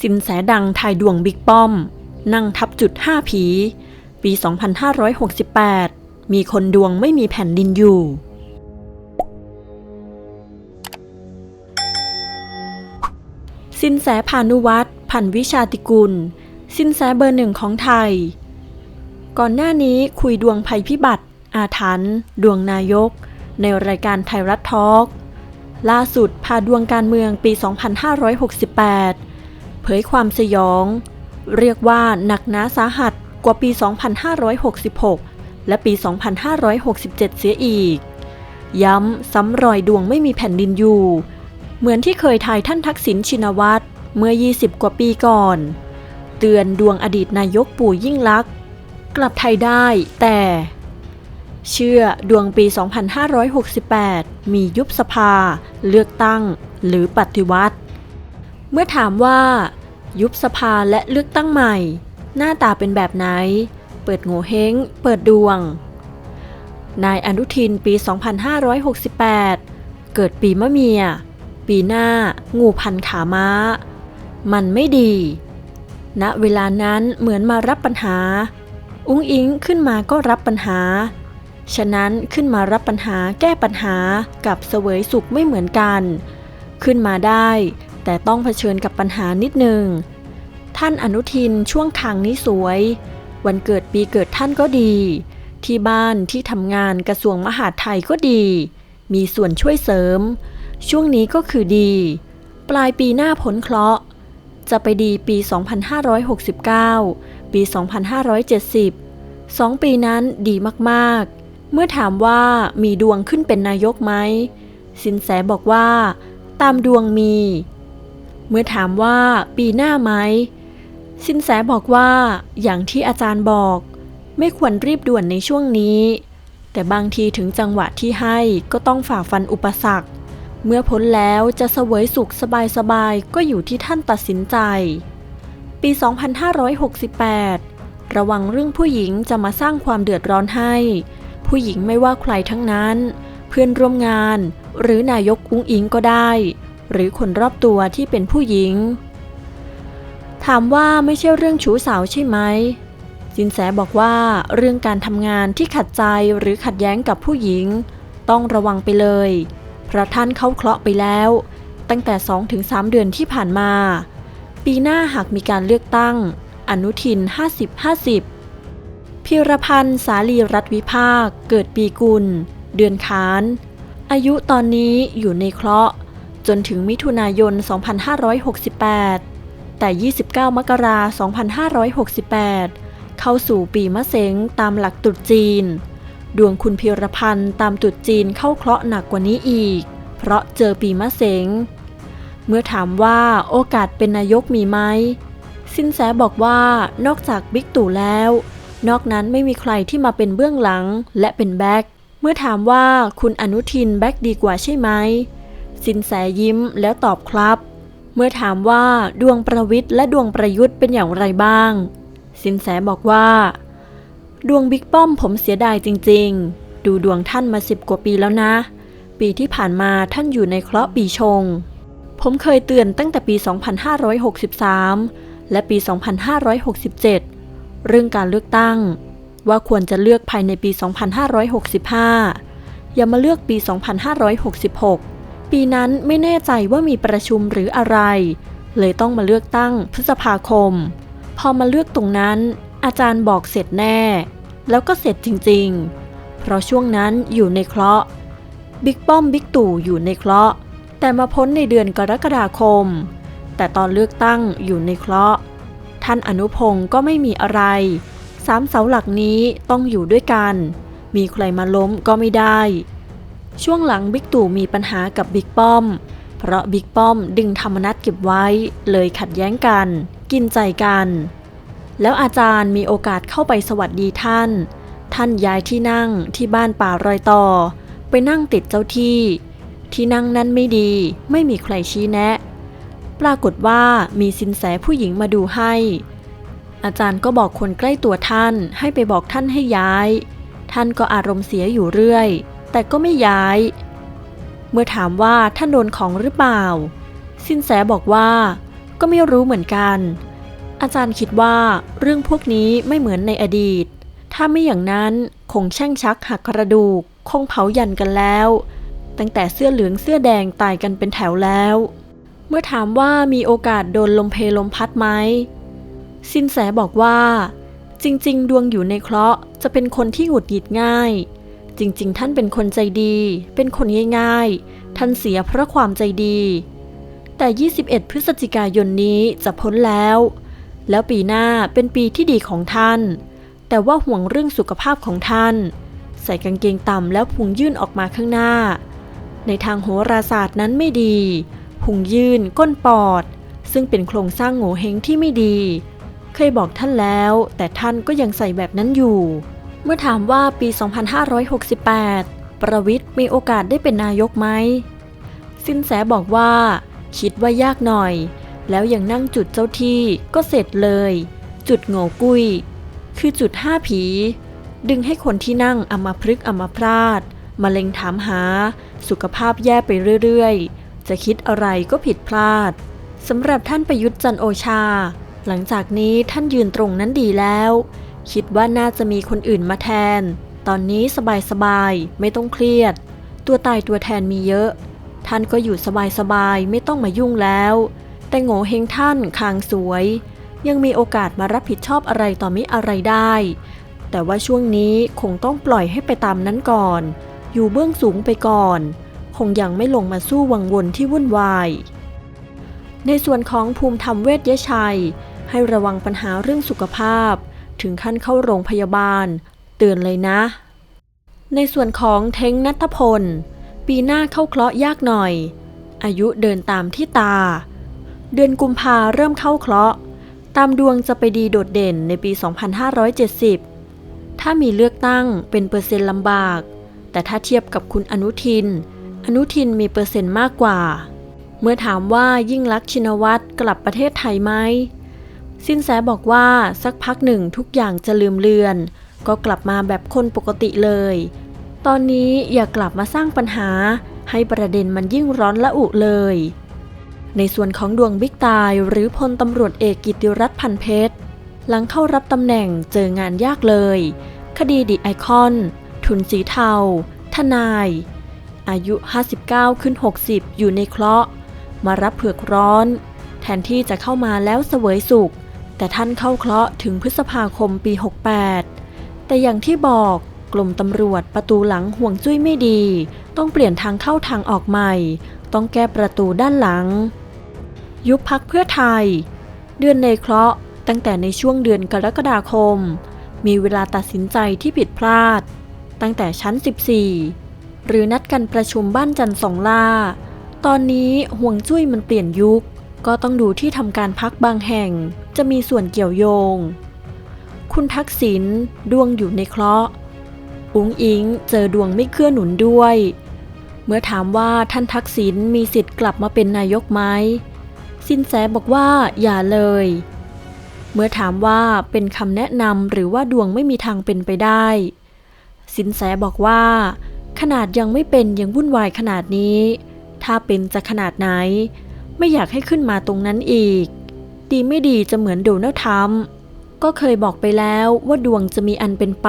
สินแสดังทายดวงบิ๊กป้อม นั่งทับจุดห้าผี ปี 2568 มีคนดวงไม่มีแผ่นดินอยู่ สินแสพานุวัตรพันวิชาติกุล สินแสเบอร์หนึ่งของไทย ก่อนหน้านี้คุยดวงภัยพิบัติ อาถรรพ์ดวงนายก ในรายการไทยรัฐทอล์กล่าสุดพาดวงการเมืองปี 2568 เผยความสยอง เรียกว่าหนักหนาสาหัสกว่าปี 2566 และปี 2567 เสียอีก ย้ำซ้ำรอยดวงไม่มีแผ่นดินอยู่ เหมือนที่เคยทายท่านทักษิณชินวัตรเมื่อ 20 กว่าปีก่อน เตือนดวงอดีตนายกปู่ยิ่งลักษณ์กลับไทยได้แต่ เชื่อดวงปี 2568 มียุบสภา เลือกตั้ง หรือปฏิวัติ มื่อถามว่า ยุบสภาและเลือกตั้งใหม่ หน้าตาเป็นแบบไหน เปิดโง่เฮงเปิดดวง นายอนุทินปี 2568 เกิดปีมะเมีย ปีหน้า งูพันขาม้า มันไม่ดีณเวลานั้นเหมือนมารับปัญหา อุ้งอิงขึ้นมาก็รับปัญหา ฉะนั้นขึ้นมารับปัญหาแก้ปัญหากับเสวยสุขไม่เหมือนกัน ขึ้นมาได้ แต่ต้องเผชิญกับปัญหานิดหนึ่ง ท่านอนุทินช่วงทางนี้สวย วันเกิดปีเกิดท่านก็ดี ที่บ้านที่ทำงานกระทรวงมหาดไทยก็ดี มีส่วนช่วยเสริม ช่วงนี้ก็คือดี ปลายปีหน้าผลเคราะห์ จะไปดีปี 2569 ปี 2570สองปีนั้นดีมากๆ เมื่อถามว่ามีดวงขึ้นเป็นนายกไหมสินแสบอกว่า ตามดวงมี เมื่อถามว่าปีหน้าไหมสินแสบอกว่าอย่างที่อาจารย์บอก ไม่ควรรีบด่วนในช่วงนี้ แต่บางทีถึงจังหวะที่ให้ก็ต้องฝ่าฟันอุปสรรค เมื่อพ้นแล้วจะเสวยสุขสบายๆก็อยู่ที่ท่านตัดสินใจ ปี 2568 ระวังเรื่องผู้หญิงจะมาสร้างความเดือดร้อนให้ ผู้หญิงไม่ว่าใครทั้งนั้น เพื่อนร่วมงาน หรือนายกอุ้งอิงก็ได้ หรือคนรอบตัวที่เป็นผู้หญิง ถามว่าไม่ใช่เรื่องชู้สาวใช่ไหมสินแสบอกว่าเรื่องการทำงานที่ขัดใจหรือขัดแย้งกับผู้หญิง ต้องระวังไปเลย เพราะท่านเข้าเคราะห์ไปแล้ว ตั้งแต่ 2-3 เดือนที่ผ่านมา ปีหน้าหากมีการเลือกตั้ง อนุทิน 50-50 พิรพันธ์สาลีรัฐวิภาค เกิดปีกุล เดือนคาน อายุตอนนี้อยู่ในเคราะห์ จนถึงมิถุนายน 2568 แต่ 29 มกราคม 2568 เข้าสู่ปีมะเสงตามหลักตรุษจีน ดวงคุณพิรพันธ์ตามตรุษจีนเข้าเคราะห์หนักกว่านี้อีก เพราะเจอปีมะเสง เมื่อถามว่าโอกาสเป็นนายกมีไหม สินแสบอกว่านอกจากบิ๊กตู่แล้ว นอกนั้นไม่มีใครที่มาเป็นเบื้องหลังและเป็นแบ็คเมื่อถามว่าคุณอนุทินแบ็คดีกว่าใช่ไหม สินแสยิ้มแล้วตอบครับ เมื่อถามว่าดวงประวิทย์และดวงประยุทธ์เป็นอย่างไรบ้าง สินแสบอกว่า ดวงบิ๊กป้อมผมเสียดายจริง ๆ ดูดวงท่านมาสิบกว่าปีแล้วนะ ปีที่ผ่านมาท่านอยู่ในเคราะห์ปีชง ผมเคยเตือนตั้งแต่ปี 2563 และปี 2567 เรื่องการเลือกตั้ง ว่าควรจะเลือกภายในปี 2565 อย่ามาเลือกปี 2566 ปีนั้นไม่แน่ใจว่ามีประชุมหรืออะไร เลยต้องมาเลือกตั้งพฤษภาคม พอมาเลือกตรงนั้น อาจารย์บอกเสร็จแน่ แล้วก็เสร็จจริงๆ เพราะช่วงนั้นอยู่ในเคราะห์บิ๊กป้อมบิ๊กตู่อยู่ในเคราะห์แต่มาพ้นในเดือนกรกฎาคม แต่ตอนเลือกตั้งอยู่ในเคราะห์ท่านอนุพงศ์ก็ไม่มีอะไรสามเสาหลักนี้ต้องอยู่ด้วยกัน มีใครมาล้มก็ไม่ได้ ช่วงหลังบิ๊กตู่มีปัญหากับบิ๊กป้อม เพราะบิ๊กป้อมดึงธรรมนัตเก็บไว้ เลยขัดแย้งกัน กินใจกัน แล้วอาจารย์มีโอกาสเข้าไปสวัสดีท่าน ท่านย้ายที่นั่งที่บ้านป่ารอยต่อ ไปนั่งติดเจ้าที่ ที่นั่งนั้นไม่ดี ไม่มีใครชี้แนะ ปรากฏว่ามีสินแสผู้หญิงมาดูให้ อาจารย์ก็บอกคนใกล้ตัวท่านให้ไปบอกท่านให้ย้าย ท่านก็อารมณ์เสียอยู่เรื่อย แต่ก็ไม่ย้าย เมื่อถามว่าท่านโดนของหรือเปล่า สินแสบอกว่าก็ไม่รู้เหมือนกัน อาจารย์คิดว่าเรื่องพวกนี้ไม่เหมือนในอดีต ถ้าไม่อย่างนั้นคงแช่งชักหักกระดูก คงเผายันกันแล้ว ตั้งแต่เสื้อเหลืองเสื้อแดงตายกันเป็นแถวแล้ว เมื่อถามว่ามีโอกาสโดนลมเพลมพัดไหมสินแสบอกว่า จริง ๆ ดวงอยู่ในเคราะห์จะเป็นคนที่หงุดหงิดง่าย จริงๆ ท่านเป็นคนใจดี เป็นคนง่ายๆ ท่านเสียเพราะความใจดี แต่ 21 พฤศจิกายนนี้จะพ้นแล้ว แล้วปีหน้าเป็นปีที่ดีของท่าน แต่ว่าห่วงเรื่องสุขภาพของท่าน ใส่กางเกงต่ำแล้วพุงยื่นออกมาข้างหน้า ในทางโหราศาสตร์นั้นไม่ดี พุงยื่น ก้นปอด ซึ่งเป็นโครงสร้างโง่เฮงที่ไม่ดี เคยบอกท่านแล้ว แต่ท่านก็ยังใส่แบบนั้นอยู่ เมื่อถามว่าปี 2568 ประวิทย์มีโอกาสได้เป็นนายกไหม สินแสบอกว่า คิดว่ายากหน่อย แล้วยังนั่งจุดเจ้าที่ก็เสร็จเลย จุดโง่กุ้ย คือจุดห้าผี ดึงให้คนที่นั่งอมาพฤกอมาพราดมาเล็งถามหา สุขภาพแย่ไปเรื่อยๆ จะคิดอะไรก็ผิดพลาดสำหรับท่านประยุทธ์จันโอชา หลังจากนี้ท่านยืนตรงนั้นดีแล้ว คิดว่าน่าจะมีคนอื่นมาแทน ตอนนี้สบายๆ ไม่ต้องเครียด ตัวตายตัวแทนมีเยอะ ท่านก็อยู่สบายๆ ไม่ต้องมายุ่งแล้ว แต่โง่เฮงท่านคางสวย ยังมีโอกาสมารับผิดชอบอะไรต่อมิอะไรได้ แต่ว่าช่วงนี้คงต้องปล่อยให้ไปตามนั้นก่อน อยู่เบื้องสูงไปก่อน คงยังไม่ลงมาสู้วังวนที่วุ่นวาย ในส่วนของภูมิธรรมเวชยชัย ให้ระวังปัญหาเรื่องสุขภาพ ถึงขั้นเข้าโรงพยาบาล เตือนเลยนะ ในส่วนของเท้งนัทพล ปีหน้าเข้าเคราะห์ยากหน่อย อายุเดินตามที่ตา เดือนกุมภาเริ่มเข้าเคราะห์ ตามดวงจะไปดีโดดเด่นในปี 2570 ถ้ามีเลือกตั้งเป็นเปอร์เซ็นต์ลำบาก แต่ถ้าเทียบกับคุณอนุทิน อนุทินมีเปอร์เซ็นต์มากกว่า เมื่อถามว่ายิ่งลักษณ์ชินวัตรกลับประเทศไทยไหม สินแสบอกว่าสักพักหนึ่งทุกอย่างจะลืมเลือน ก็กลับมาแบบคนปกติเลย ตอนนี้อย่ากลับมาสร้างปัญหา ให้ประเด็นมันยิ่งร้อนละอุเลย ในส่วนของดวงบิ๊กตายหรือพลตำรวจเอกกิติรัตน์พันเพชร หลังเข้ารับตำแหน่งเจองานยากเลย คดีดิไอคอน ทุนสีเทา ทนาย อายุ 59 ขึ้น 60 อยู่ในเคราะห์มารับเผือกร้อน แทนที่จะเข้ามาแล้วเสวยสุข แต่ท่านเข้าเคราะห์ถึงพฤษภาคมปี 68 แต่อย่างที่บอกกลุ่มตำรวจประตูหลังห่วงจุ้ยไม่ดี ต้องเปลี่ยนทางเข้าทางออกใหม่ ต้องแก้ประตูด้านหลัง ยุบพักเพื่อไทย เดือนในเคราะห์ตั้งแต่ในช่วงเดือนกรกฎาคม มีเวลาตัดสินใจที่ผิดพลาด ตั้งแต่ชั้น 14 หรือนัดกันประชุมบ้านจันสองล่า ตอนนี้ห่วงจุ้ยมันเปลี่ยนยุค ก็ต้องดูที่ทำการพักบางแห่ง จะมีส่วนเกี่ยวโยง คุณทักษิณดวงอยู่ในเคราะห์อุงอิงเจอดวงไม่เกื้อหนุนด้วย เมื่อถามว่าท่านทักษิณมีสิทธิ์กลับมาเป็นนายกไหมสินแสบอกว่าอย่าเลย เมื่อถามว่าเป็นคำแนะนำหรือว่าดวงไม่มีทางเป็นไปได้ สินแสบอกว่า ขนาดยังไม่เป็นยังวุ่นวายขนาดนี้ ถ้าเป็นจะขนาดไหน ไม่อยากให้ขึ้นมาตรงนั้นอีก ดีไม่ดีจะเหมือนโดนัลด์ทรัมป์ก็เคยบอกไปแล้วว่าดวงจะมีอันเป็นไป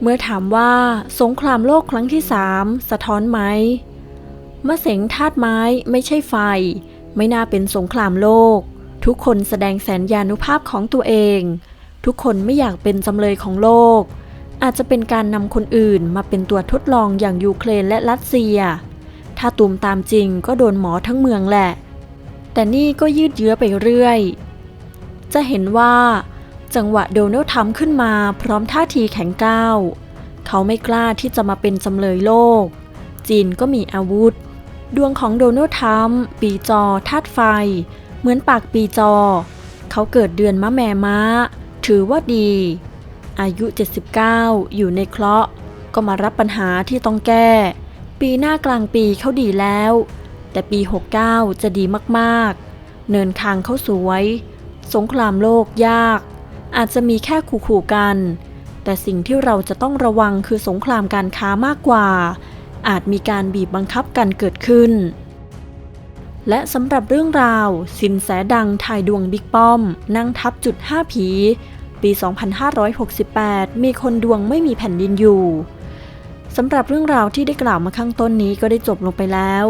เมื่อถามว่าสงครามโลกครั้งที่สามสะท้อนไหมมะเสงธาตุไม้ไม่ใช่ไฟ ไม่น่าเป็นสงครามโลก ทุกคนแสดงแสนยานุภาพของตัวเอง ทุกคนไม่อยากเป็นจำเลยของโลก อาจจะเป็นการนำคนอื่นมาเป็นตัวทดลองอย่างยูเครนและรัสเซีย ถ้าตุมตามจริงก็โดนหมอทั้งเมืองแหละ แต่นี่ก็ยืดเยื้อไปเรื่อย จะเห็นว่า จังหวะโดนัลด์ทรัมป์ขึ้นมาพร้อมท่าทีแข็งก้าว เขาไม่กล้าที่จะมาเป็นจำเลยโลก จีนก็มีอาวุธ ดวงของโดนัลด์ทรัมป์ปีจอธาตุไฟ เหมือนปากปีจอ เขาเกิดเดือนมะแม่ม้า ถือว่าดี อายุ 79 อยู่ในเคราะห์ก็มารับปัญหาที่ต้องแก้ ปีหน้ากลางปีเขาดีแล้ว แต่ปี 69 จะดีมากๆ เนินคางเขาสวย สงครามโลกยาก อาจจะมีแค่ขู่ๆกัน แต่สิ่งที่เราจะต้องระวังคือสงครามการค้ามากกว่า อาจมีการบีบบังคับกันเกิดขึ้น และสำหรับเรื่องราว สินแสดังทายดวงบิ๊กป้อม นั่งทับจุด 5 ผี ปี 2568 มีคนดวงไม่มีแผ่นดินอยู่สำหรับเรื่องราวที่ได้กล่าวมาข้างต้นนี้ก็ได้จบลงไปแล้ว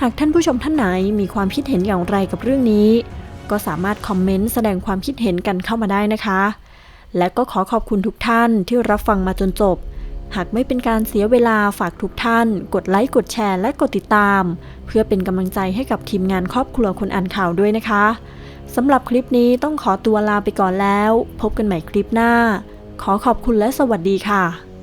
หากท่านผู้ชมท่านไหนมีความคิดเห็นอย่างไรกับเรื่องนี้ ก็สามารถคอมเมนต์แสดงความคิดเห็นกันเข้ามาได้นะคะ และก็ขอขอบคุณทุกท่านที่รับฟังมาจนจบ หากไม่เป็นการเสียเวลาฝากทุกท่าน กดไลค์กดแชร์และกดติดตาม เพื่อเป็นกำลังใจให้กับทีมงานครอบครัวคนอ่านข่าวด้วยนะคะสำหรับคลิปนี้ต้องขอตัวลาไปก่อนแล้ว พบกันใหม่คลิปหน้า ขอขอบคุณและสวัสดีค่ะ